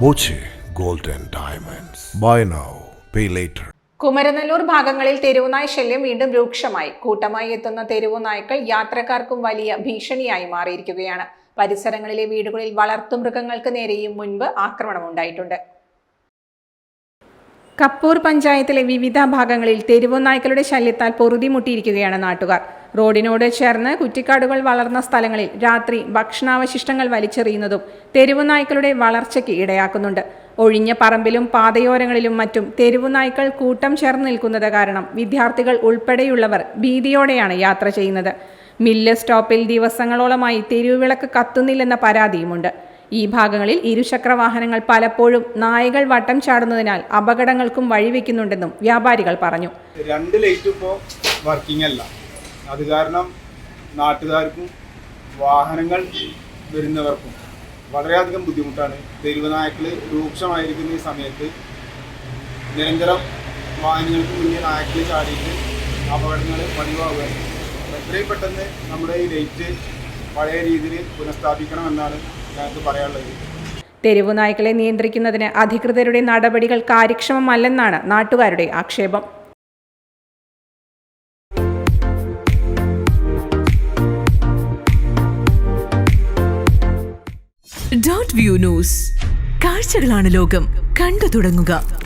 Boche gold and Diamonds. Buy now, pay later. Kumaranellur ഭാഗങ്ങളിൽ തെരുവുനായ ശല്യം വീണ്ടും രൂക്ഷമായി കൂട്ടമായി എത്തുന്ന തെരുവുനായ്ക്കൾ യാത്രക്കാർക്കും വലിയ ഭീഷണിയായി മാറിയിരിക്കുകയാണ് പരിസരങ്ങളിലെ വീടുകളിൽ വളർത്തുമൃഗങ്ങൾക്ക് നേരെയും മുൻപ് ആക്രമണമുണ്ടായിട്ടുണ്ട് കപ്പൂർ പഞ്ചായത്തിലെ വിവിധ ഭാഗങ്ങളിൽ തെരുവു നായ്ക്കളുടെ ശല്യത്താൽ പൊറുതിമുട്ടിയിരിക്കുകയാണ് നാട്ടുകാർ. റോഡിനോട് ചേർന്ന് കുറ്റിക്കാടുകൾ വളർന്ന സ്ഥലങ്ങളിൽ രാത്രി ഭക്ഷണാവശിഷ്ടങ്ങൾ വലിച്ചെറിയുന്നതും തെരുവു നായ്ക്കളുടെ വളർച്ചയ്ക്ക് ഇടയാക്കുന്നുണ്ട്. ഒഴിഞ്ഞ പറമ്പിലും പാതയോരങ്ങളിലും മറ്റും തെരുവു നായ്ക്കൾ കൂട്ടം ചേർന്ന് നിൽക്കുന്നത് കാരണം വിദ്യാർത്ഥികൾ ഉൾപ്പെടെയുള്ളവർ ഭീതിയോടെയാണ് യാത്ര ചെയ്യുന്നത്. മില്ല് സ്റ്റോപ്പിൽ ദിവസങ്ങളോളമായി തെരുവുവിളക്ക് കത്തുന്നില്ലെന്ന പരാതിയുമുണ്ട്. ഈ ഭാഗങ്ങളിൽ ഇരുചക്ര വാഹനങ്ങൾ പലപ്പോഴും നായകൾ വട്ടം ചാടുന്നതിനാൽ അപകടങ്ങൾക്കും വഴിവെക്കുന്നുണ്ടെന്നും വ്യാപാരികൾ പറഞ്ഞു. രണ്ട് ലൈറ്റ് ഇപ്പോൾ വർക്കിംഗ് അല്ല. അത് കാരണം നാട്ടുകാർക്കും വാഹനങ്ങൾ വരുന്നവർക്കും വളരെയധികം ബുദ്ധിമുട്ടാണ്. തെരുവ് നായ്ക്കൾ രൂക്ഷമായിരിക്കുന്ന ഈ സമയത്ത് നിരന്തരം വാഹനങ്ങൾക്ക് മുന്നിൽ നായ്ക്കൾ ചാടിയിട്ട് അപകടങ്ങൾ പതിവാകുകയാണ് എത്രയും പെട്ടെന്ന് നമ്മുടെ ഈ ലൈറ്റ് പഴയ രീതിയിൽ പുനഃസ്ഥാപിക്കണമെന്നാണ് ഞങ്ങൾക്ക് പറയാനുള്ളത് തെരുവുനായ്ക്കളെ നിയന്ത്രിക്കുന്നതിന് അധികൃതരുടെ നടപടികൾ കാര്യക്ഷമമല്ലെന്നാണ് നാട്ടുകാരുടെ ആക്ഷേപം. ഡോട്ട് വ്യൂ ന്യൂസ് കാഴ്ചകളാണ് ലോകം. കണ്ടു തുടങ്ങുക.